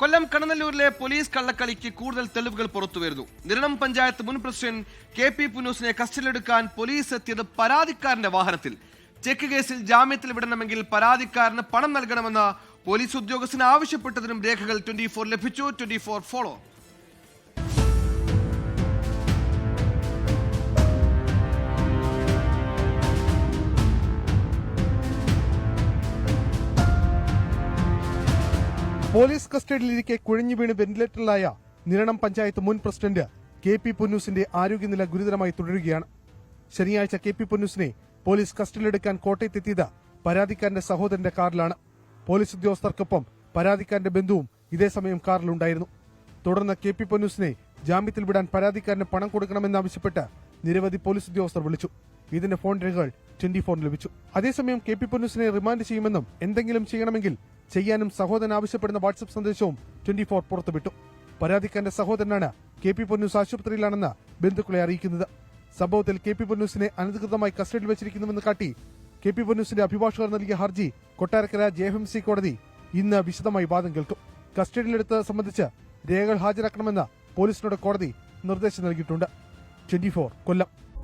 കൊല്ലം കണനല്ലൂരിലെ police കള്ളക്കളിക്ക് കൂടുതൽ തെളിവുകൾ പുറത്തുവരുന്നു. നിരണം പഞ്ചായത്ത് മുൻ പ്രസിഡന്റ് കെ പി പുനൂസിനെ കസ്റ്റഡിയിലെടുക്കാൻ പോലീസ് എത്തിയത് പരാതിക്കാരന്റെ വാഹനത്തിൽ. ചെക്ക് കേസിൽ ജാമ്യത്തിൽ വിടണമെങ്കിൽ പരാതിക്കാരന് പണം നൽകണമെന്ന് പോലീസ് ഉദ്യോഗസ്ഥന് ആവശ്യപ്പെട്ടതിനും രേഖകൾ ട്വന്റി ഫോർ ലഭിച്ചു. Twenty four follow. പോലീസ് കസ്റ്റഡിയിലിരിക്കെ കുഴഞ്ഞു വീണ് വെന്റിലേറ്ററിലായ നിരണം പഞ്ചായത്ത് മുൻ പ്രസിഡന്റ് കെ പി പൊന്നൂസിന്റെ ആരോഗ്യനില ഗുരുതരമായി തുടരുകയാണ്. ശനിയാഴ്ച കെ പി പൊന്നൂസിനെ പോലീസ് കസ്റ്റഡിയിലെടുക്കാൻ കോട്ടയത്തെത്തിയത് പരാതിക്കാരന്റെ സഹോദരന്റെ കാറിലാണ്. പോലീസ് ഉദ്യോഗസ്ഥർക്കൊപ്പം പരാതിക്കാരന്റെ ബന്ധുവും ഇതേസമയം കാറിലുണ്ടായിരുന്നു. തുടർന്ന് കെ പി പൊന്നൂസിനെ ജാമ്യത്തിൽ വിടാൻ പരാതിക്കാരന് പണം കൊടുക്കണമെന്നാവശ്യപ്പെട്ട് നിരവധി പോലീസ് ഉദ്യോഗസ്ഥർ വിളിച്ചു. ഇതിന്റെ ഫോൺ രേഖകൾ ട്വന്റി ഫോർ ലഭിച്ചു. അതേസമയം കെ പി പൊന്നൂസിനെ റിമാൻഡ് ചെയ്യുമെന്നും എന്തെങ്കിലും ചെയ്യണമെങ്കിൽ ചെയ്യാനും സഹോദരൻ ആവശ്യപ്പെടുന്ന വാട്സപ്പ് സന്ദേശവും ട്വന്റി ഫോർ പുറത്തുവിട്ടു. പരാതിക്കാരന്റെ സഹോദരനാണ് കെ പി പൊന്നൂസ് ആശുപത്രിയിലാണെന്ന് ബന്ധുക്കളെ അറിയിക്കുന്നത്. സംഭവത്തിൽ കെ പി പൊന്നൂസിനെ അനധികൃതമായി കസ്റ്റഡിയിൽ വെച്ചിരിക്കുന്നുവെന്ന് കാട്ടി കെ പി പൊന്നൂസിന്റെ അഭിഭാഷകർ നൽകിയ ഹർജി Kottarakkara J F M C കോടതി ഇന്ന് വിശദമായി വാദം കേൾക്കും. കസ്റ്റഡിയിലെടുത്ത് സംബന്ധിച്ച് രേഖകൾ ഹാജരാക്കണമെന്ന് പോലീസിനോട് കോടതി നിർദ്ദേശം നൽകിയിട്ടുണ്ട്. Twenty four Kollam.